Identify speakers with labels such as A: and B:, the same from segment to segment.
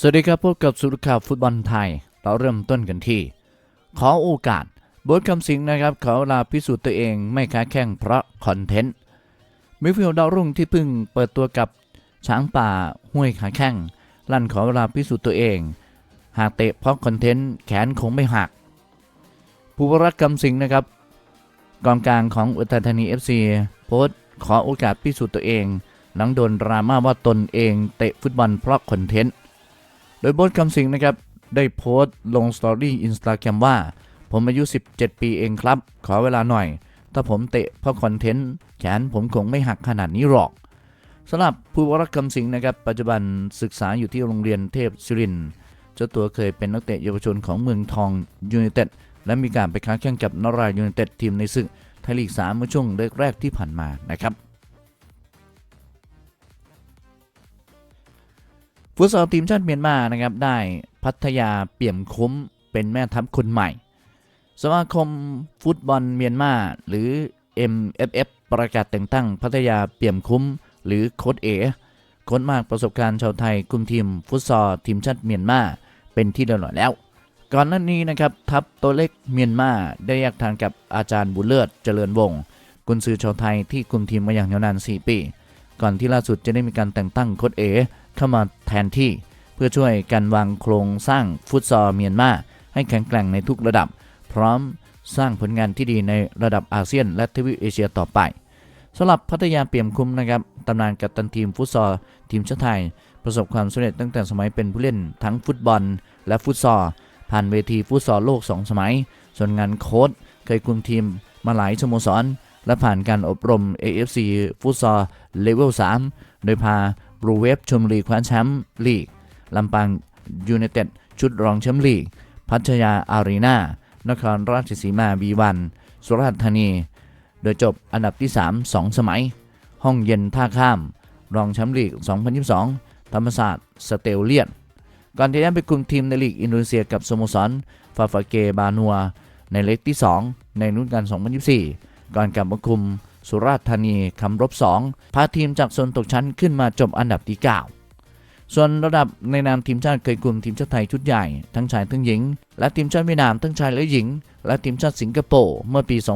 A: สวัสดีครับพบกับสุรข่าวฟุตบอลไทย เราเริ่มต้นกันที่ ขอโอกาสโบทคำสิงนะครับเขาลาพิสูจน์ตัวเองไม่ค้าแข่งเพราะคอนเทนต์มิฟิลดาวรุ่งที่เพิ่งเปิดตัวกับช้างป่าห้วยขาแข้งลั่นขอเวลาพิสูจน์ตัวเอง หากเตะเพราะคอนเทนต์แขนคงไม่หักผู้รักคำสิงนะครับกองกลางของอุทัยธานี FC โพสต์ขอโอกาสพิสูจน์ตัวเอง หลังโดนดราม่าว่าตนเองเตะฟุตบอลเพราะคอนเทนต์ โดยโบทคำสิงนะครับ ได้โพสต์ลงสตอรี่อินสตาแกรมว่า ผมอายุ 17 ปีเองครับ ขอเวลาหน่อย ถ้าผมเตะเพราะคอนเทนต์แขนผมคงไม่หักขนาดนี้หรอกสำหรับผู้รักคำสิงนะครับ ปัจจุบันศึกษาอยู่ที่โรงเรียนเทพศิรินเจ้าตัวเคยเป็นนักเตะเยาวชนของเมืองทองยูไนเต็ดและมีการไปค้าแข่งกับนารายยูไนเต็ดทีมในศึกไทยลีก 3 เมื่อช่วงแรกๆที่ผ่านมานะครับ ฟุตซอลทีมชาติเมียนมานะครับได้พัทยาเปี่ยมคุ้มเป็นแม่ทัพคนใหม่ สมาคมฟุตบอลเมียนมาหรือ MFF ประกาศแต่งตั้งพัทยาเปี่ยมคุ้ม หรือโค้ดเอโค้ดมากประสบการณ์ชาวไทยคุมทีมฟุตซอลทีมชาติเมียนมาเป็นที่เรียบร้อยแล้ว ก่อนหน้านี้นะครับทัพตัวเล็กเมียนมาได้แยกทางกับอาจารย์บุญเลิศเจริญวงศ์กุนซือชาวไทยที่คุมทีมมาอย่างยาวนาน 4 ปี ก่อนที่ล่าสุดจะได้มีการแต่งตั้งโค้ดเอเข้ามาแทนที่ เพื่อช่วยกันวางโครงสร้างฟุตซอลเมียนมาให้แข็งแกร่งในทุกระดับ พร้อมสร้างผลงานที่ดีในระดับอาเซียน และทวีปเอเชียต่อไปสำหรับพัทยาเปี่ยมคุ้มนะครับตำนานกัปตันทีมฟุตซอลทีมชาติไทย ประสบความสำเร็จตั้งแต่สมัยเป็นผู้เล่นทั้งฟุตบอล และฟุตซอลผ่านเวทีฟุตซอลโลก 2 สมัย ส่วนงานโค้ชเคยคุมทีมมาหลายสโมสร และผ่านการอบรม AFC ฟุตซอลเลเวล3 โดยพาบรูเวฟชมรีคว้าแชมป์ลีกลำปางยูไนเต็ดชุดรองแชมป์ลีก พัทยาอารีนานครราชสีมาบีวันสุราษฎร์ธานี โดยจบอันดับที่ 3 2 สมัย ห้องเย็นท่าข้าม รองแชมป์ลีก 2022 ธรรมศาสตร์สเตลเลียน ก่อนจะย้ายไปคุมทีมในลีกอินโดนีเซียกับสโมสรฟาฟาเกบานัว ในเล็กที่ 2 ในรุ่นการ 2024 ก่อนกลับมาคุม สุราษฎร์ธานีคำรบ 2 พาทีมจากโซนตกชั้นขึ้นมาจบอันดับที่ 9 ส่วนระดับในนามทีมชาติเคยคุมทีมชาติไทยชุดใหญ่ทั้งชายทั้งหญิง และทีมชาติเวียดนามทั้งชายและหญิง และทีมชาติสิงคโปร์เมื่อปี 2015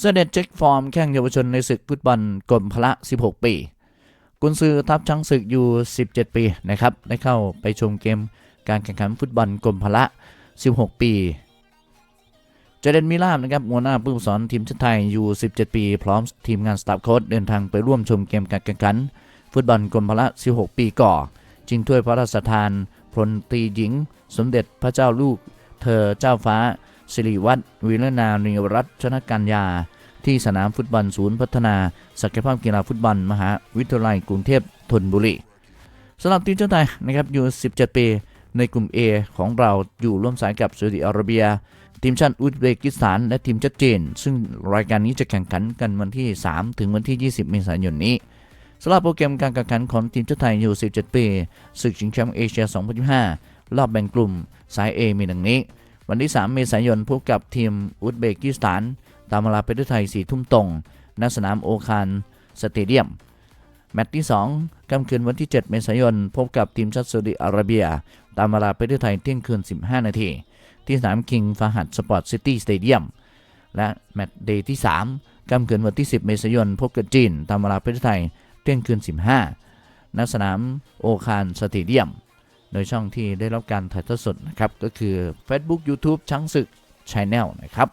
A: เสด็จเช็คฟอร์มแข่งเยาวชนในศึกฟุตบอลกรมพละ 16 ปี กุนซือทัพช้างศึกอยู่ 17 ปีนะครับ ได้เข้าไปชมเกมการแข่งขันฟุตบอลกรมพละ 16 ปี เจเดนมิลาบนะครับหัวหน้าผู้ฝึกสอนทีมชาติไทยอยู่ 17 ปี พร้อมทีมงานสตาฟโค้ชเดินทางไปร่วมชมเกมการแข่งขัน ฟุตบอลกรมพละ 16 ปีก่อจิงถ้วยพระราชทานพลตรีหญิง สมเด็จพระเจ้าลูก เธอเจ้าฟ้า สิริวัฒน์วิรนานิรัตชนกัญญา ที่สนามฟุตบอลศูนย์พัฒนาศักยภาพกีฬาฟุตบอลมหาวิทยาลัยกรุงเทพธนบุรีสำหรับทีมชาติไทยนะครับอยู่ 17 ปี ในกลุ่ม A ของเราอยู่ร่วมสายกับซาอุดิอาระเบีย ทีมชาติอุซเบกิสถาน และทีมชาติจีน ซึ่งรายการนี้จะแข่งขันกันวันที่ 3 ถึงวันที่ 20 เมษายนนี้สำหรับโปรแกรมการแข่งขันของทีมชาติไทยอยู่ 17 ปีศึกชิงแชมป์เอเชีย 2025 รอบแบ่งกลุ่มสาย A มีดังนี้ วันที่ 3 เมษายนพบกับทีมอุซเบกิสถาน ตามเวลาประเทศไทย4ทุ่มตรงณสนามโอคารสเตเดียม แมตช์ที่ 2 ค่ำคืนวันที่ 7 เมษายน พบกับทีมชาติซาอุดิอาระเบีย ตามเวลาประเทศไทยเที่ยงคืน 15 นาที ที่สนามคิงฟาฮัดสปอร์ตซิตี้สเตเดียม และแมตช์เดย์ที่ 3ค่ำคืนวันที่ 10 เมษายน พบกับจีน ตามเวลาประเทศไทยเที่ยงคืน 15ณสนามโอคารสเตเดียม โดยช่องที่ได้รับการถ่ายทอดสดนะครับ ก็คือ Facebook YouTube ช้างศึก Channel นะครับ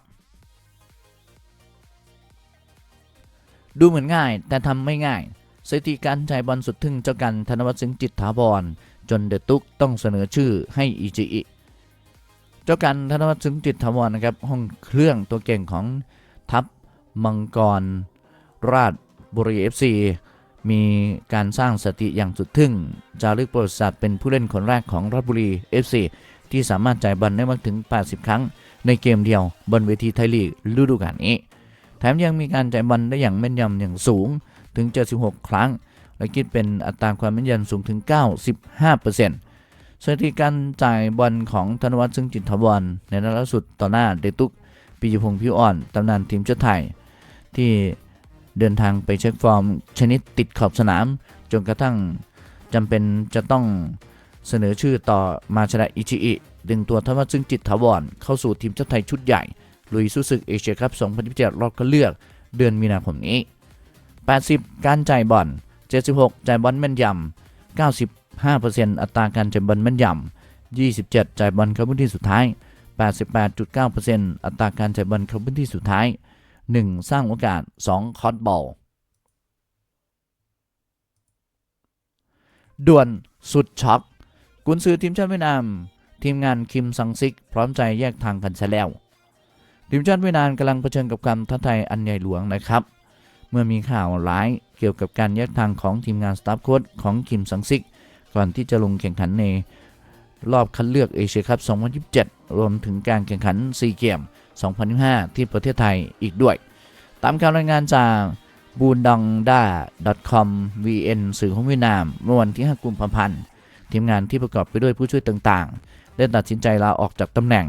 A: ดูเหมือนง่ายแต่ทำไม่ง่าย สถิติการจ่ายบอลสุดทึ่งเจ้ากันธนวัฒน์สิงห์จิตถาวรจนเดตุกต้องเสนอชื่อให้อีจีเจ้ากันธนวัฒน์สิงห์จิตถาวรนะครับห้องเครื่องตัวเก่งของทัพมังกร ราชบุรีเอฟซีมีการสร้างสถิติอย่างสุดทึ่ง จารึกประวัติศาสตร์เป็นผู้เล่นคนแรกของราชบุรี FC ที่สามารถจ่ายบอลได้มากถึง 80 ครั้ง ในเกมเดียวบนเวทีไทยลีกฤดูกาลนี้ แถมยังมีการจ่ายบอลได้อย่างแม่นยำอย่างสูง ถึง 76 ครั้ง และคิดเป็นอัตราความแม่นยำสูงถึง 95%สถิติการจ่ายบอลของธนวัฒน์ซึ่งจิตถาวรในนัดล่าสุดต่อหน้าเดตุกปิยพงษ์พิวอ่อนตำนานทีมชาติไทย ที่เดินทางไปเช็คฟอร์มชนิดติดขอบสนาม จนกระทั่งจำเป็นจะต้องเสนอชื่อต่อมาชนะอิชิอิดึงตัวทวัชซึ่งจิตถาวรเข้าสู่ทีมชาติไทยชุดใหญ่ลุยสู้ศึกเอเชียคัพ 2027 รอบคัดเลือก เดือนมีนาคมนี้ 80 การจ่ายบอล76 จ่ายบอลแม่นยำ95%อัตราการจ่ายบอลแม่นยำ27 จ่ายบอลเข้าพื้นที่สุดท้าย 88.9%อัตราการจ่ายบอลเข้าพื้นที่สุดท้าย 1 สร้างโอกาส 2 คอร์ดบอลด่วนสุดช็อกกุนซือทีมชาติเวียดนาม ทีมงานคิมซังซิก พร้อมใจแยกทางกันซะแล้ว ทีมชาติเวียดนามกำลังเผชิญกับความท้าทายอันใหญ่หลวงนะครับ มื่อมีข่าวร้ายเกี่ยวกับการแยกทางของทีมงานสตาฟโค้ชของคิมซังซิก ก่อนที่จะลงแข่งขันในรอบคัดเลือกเอเชียคัพ 2027 รวมถึงการแข่งขันซีเกม 2025 ที่ประเทศไทยอีกด้วย ตามการรายงานจากบูนดองด้า .com vn สื่อของเวียดนามเมื่อวันที่ 5 กุมภาพันธ์ทีมงานที่ประกอบไปด้วยผู้ช่วยต่างๆ ได้ตัดสินใจลาออกจากตำแหน่ง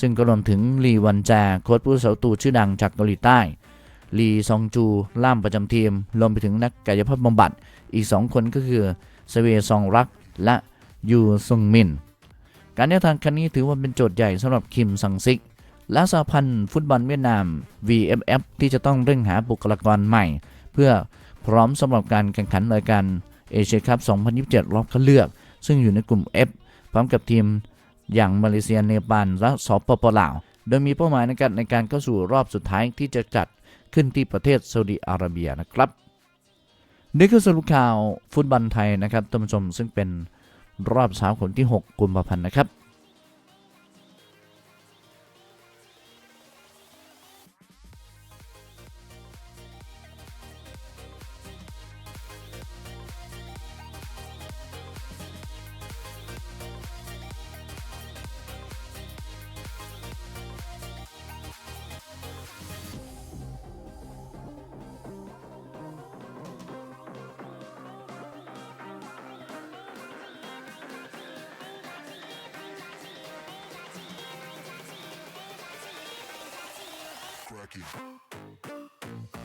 A: ซึ่งก็รวมถึงลีวันแจโค้ชผู้เสาตูชื่อดังจากเกาหลีใต้ ลีซองจู ล่ามประจำทีม รวมไปถึงนักกายภาพบำบัด อีก 2 คนก็คือเซเวซองรัก และยูซงมิน การแยกทางครั้งนี้ถือว่าเป็นโจทย์ใหญ่สำหรับคิมซังซิก และสหพันธ์ฟุตบอลเวียดนาม VFF ที่จะต้องเร่งหาบุคลากรใหม่ เพื่อพร้อมสำหรับการแข่งขันรายการเอเชียคัพ 2027 รอบคัดเลือก ซึ่งอยู่ในกลุ่ม F พร้อมกับทีมอย่างมาเลเซียเนปาลและสปปลาว โดยมีเป้าหมายในการในการเข้าสู่รอบสุดท้ายที่จะจัด ขึ้นที่ประเทศซาอุดิอาระเบียนะครับ นี่คือสรุปข่าวฟุตบอลไทยนะครับท่านผู้ชมซึ่งเป็นรอบเช้าของที่ 6 กุมภาพันธ์นะครับ
B: fracking.